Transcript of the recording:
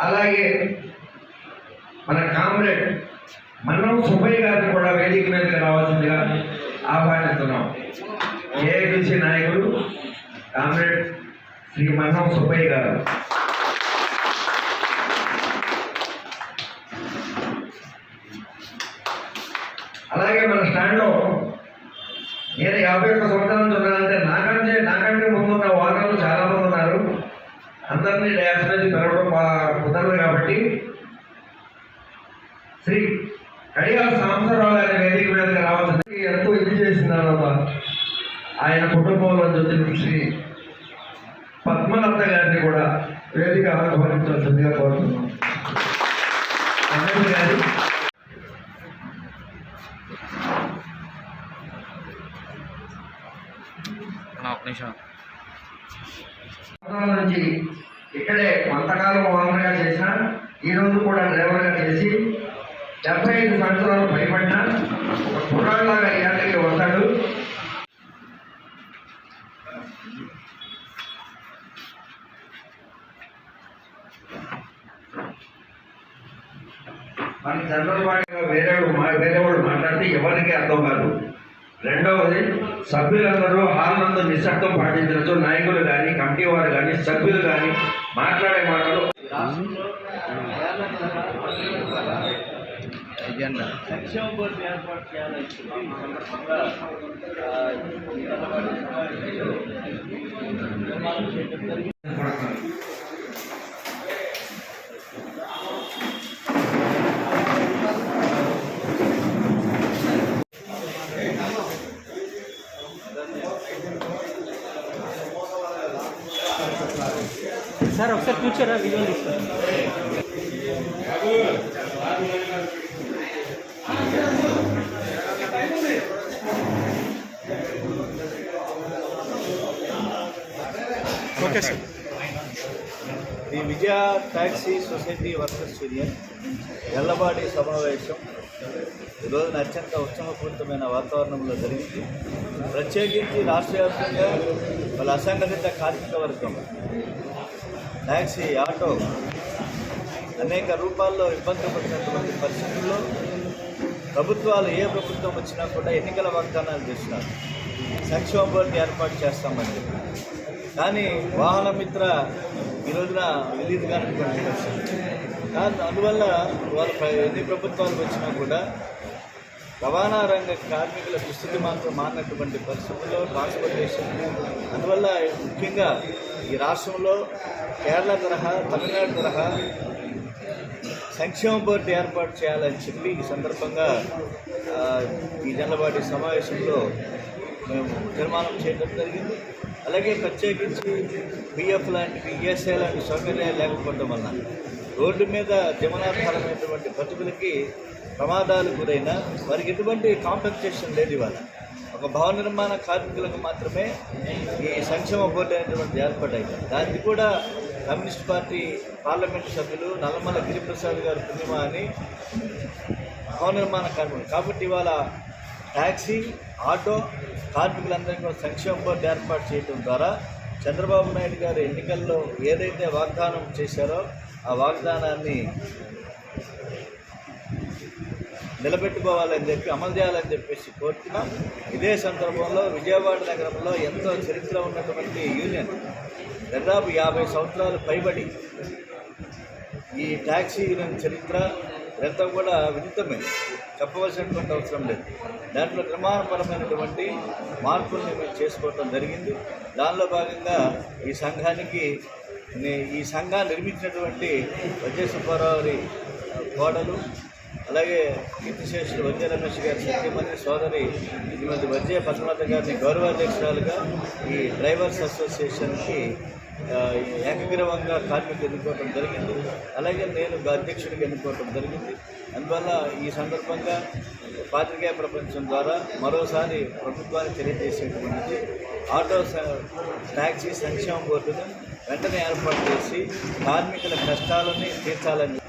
అలాగే మన కామ్రేడ్ మనం సుబ్బయ్య గారిని కూడా వేదిక మీదకి రావాల్సిందిగా ఆహ్వానిస్తున్నాం. ఏఐటిసి నాయకుడు కామ్రేడ్ శ్రీ మన్నం సుబ్బయ్య గారు. అలాగే మన స్టాండ్లో యాభై ఒక్క సంవత్సరాల నుంచి ఉన్నానంటే నాకంటే నాకంటే ముందున్న వాదనలు చాలా మంది ఉన్నారు. అందరినీ డ్యాన్స్ మీద పెరగడం కుదరదు కాబట్టి. శ్రీ కడియాల సాంబరావు గారి వేదిక మీదకి రావాల్సింది. ఎంతో ఇది చేసిందన్నమాట. ఆయన కుటుంబంలో వచ్చిన శ్రీ పద్మలత గారిని కూడా వేదిక ఆహ్వానించాల్సిందిగా కోరుతున్నాం. నుంచి ఇక్కడే కొంతకాలం ఓనర్గా చేసిన ఈ రోజు కూడా డ్రైవర్గా చేసి డెబ్బై ఐదు సంవత్సరాలు భయపడిన ఒక కుర్రాళ్ళలాగా వస్తాడు. మన చంద్రబాబు వేరే మా- వేరే వాళ్ళు మాట్లాడితే ఎవరికి అర్థం కాదు. రెండవది సభ్యులందరూ హాల్ నందు నిశ్శబ్దం పాటించవచ్చు. నాయకులు కానీ కమిటీ వారు కానీ సభ్యులు కానీ మాట్లాడే మాటలు. సంక్షేమ బోర్డు ఏర్పాటు చేయాలని చెప్పి ఈ సందర్భంగా ఆ, ఈ నిలబడి సమావేశంలో తీర్మానం చేయడం India taxi society workers union ఎల్లబాడి సమావేశం. ఈ రోజున అత్యంత ఉత్సవపూరితమైన వాతావరణంలో జరిగింది. ప్రత్యేకించి రాష్ట్ర వ్యాప్తంగా వాళ్ళ అసంఘటిత కార్మిక వర్గం ట్యాక్సీ ఆటో అనేక రూపాల్లో ఇబ్బంది పడినటువంటి పరిస్థితుల్లో ప్రభుత్వాలు ఏ ప్రభుత్వం వచ్చినా కూడా ఎన్నికల వాగ్దానాలు చేస్తున్నారు. సంక్షేమ బోర్డు ఏర్పాటు చేస్తామని కానీ వాహన మిత్ర ఈ రోజున రిలీజ్ కానటువంటి దాని అందువల్ల వాళ్ళ ఎన్ని ప్రభుత్వాలు వచ్చినా కూడా రవాణా రంగ కార్మికుల దుస్థితి మాత్రం మారినటువంటి పరిస్థితుల్లో ట్రాన్స్పోర్టేషన్ అందువల్ల ముఖ్యంగా ఈ రాష్ట్రంలో కేరళ తరహా తమిళనాడు తరహా సంక్షేమ బోర్డు ఏర్పాటు చేయాలని చెప్పి ఈ సందర్భంగా ఈ జనలబాటి సమావేశంలో మేము తీర్మానం చేయడం జరిగింది. అలాగే ప్రత్యేకించి బిఎఫ్ లాంటివి ఈఎస్ఐ లాంటి సౌకర్యాలు లేకపోవడం వలన రోడ్డు మీద జీవనాధారమైనటువంటి బతుకులకి ప్రమాదాలు గురైన వారికి ఎటువంటి కాంపెన్సేషన్ లేదు ఇవాళ. ఒక భవన నిర్మాణ కార్మికులకు మాత్రమే ఈ సంక్షేమ బోర్డు అనేటువంటి ఏర్పడ్డాయి దానికి కూడా కమ్యూనిస్ట్ పార్టీ పార్లమెంటు సభ్యులు నల్లమల గిరిప్రసాద్ గారు పుణ్యమ అని భవన నిర్మాణ కార్మికులు. కాబట్టి ఇవాళ ట్యాక్సీ ఆటో కార్మికులందరికీ కూడా సంక్షేమ బోర్డు ఏర్పాటు చేయడం ద్వారా చంద్రబాబు నాయుడు గారు ఎన్నికల్లో ఏదైతే వాగ్దానం చేశారో ఆ వాగ్దానాన్ని నిలబెట్టుకోవాలని చెప్పి అమలు చేయాలని చెప్పేసి కోరుతున్నాం ఇదే సందర్భంలో విజయవాడ నగరంలో ఎంతో చరిత్ర ఉన్నటువంటి యూనియన్ దాదాపు యాభై సంవత్సరాలు పైబడి ఈ ట్యాక్సీ యూనియన్ చరిత్ర ఇదంతా కూడా విదితమే. చెప్పవలసినటువంటి అవసరం లేదు. దాంట్లో నిర్మాణపరమైనటువంటి మార్పుల్ని మేము చేసుకోవటం జరిగింది. దానిలో భాగంగా ఈ సంఘానికి ఈ సంఘాన్ని నిర్మించినటువంటి విజయ సుబ్బారావు కోడలు అలాగే కీర్తిశేషుడు వద్య రమేష్ గారి సత్యమంది సోదరి శ్రీమతి వద్య పద్మనాథ గారిని గౌరవాధ్యక్షురాలుగా ఈ డ్రైవర్స్ అసోసియేషన్కి ఏకగ్రీవంగా కార్మికులు ఎన్నుకోవటం జరిగింది. అలాగే నేను అధ్యక్షుడికి ఎన్నుకోవటం జరిగింది. అందువల్ల ఈ సందర్భంగా పాత్రికేయ ప్రపంచం ద్వారా మరోసారి ప్రభుత్వాన్ని తెలియజేసేటువంటిది ఆటో స- ట్యాక్సీ సంక్షేమ బోర్డును వెంటనే ఏర్పాటు చేసి కార్మికుల కష్టాలని తీర్చాలని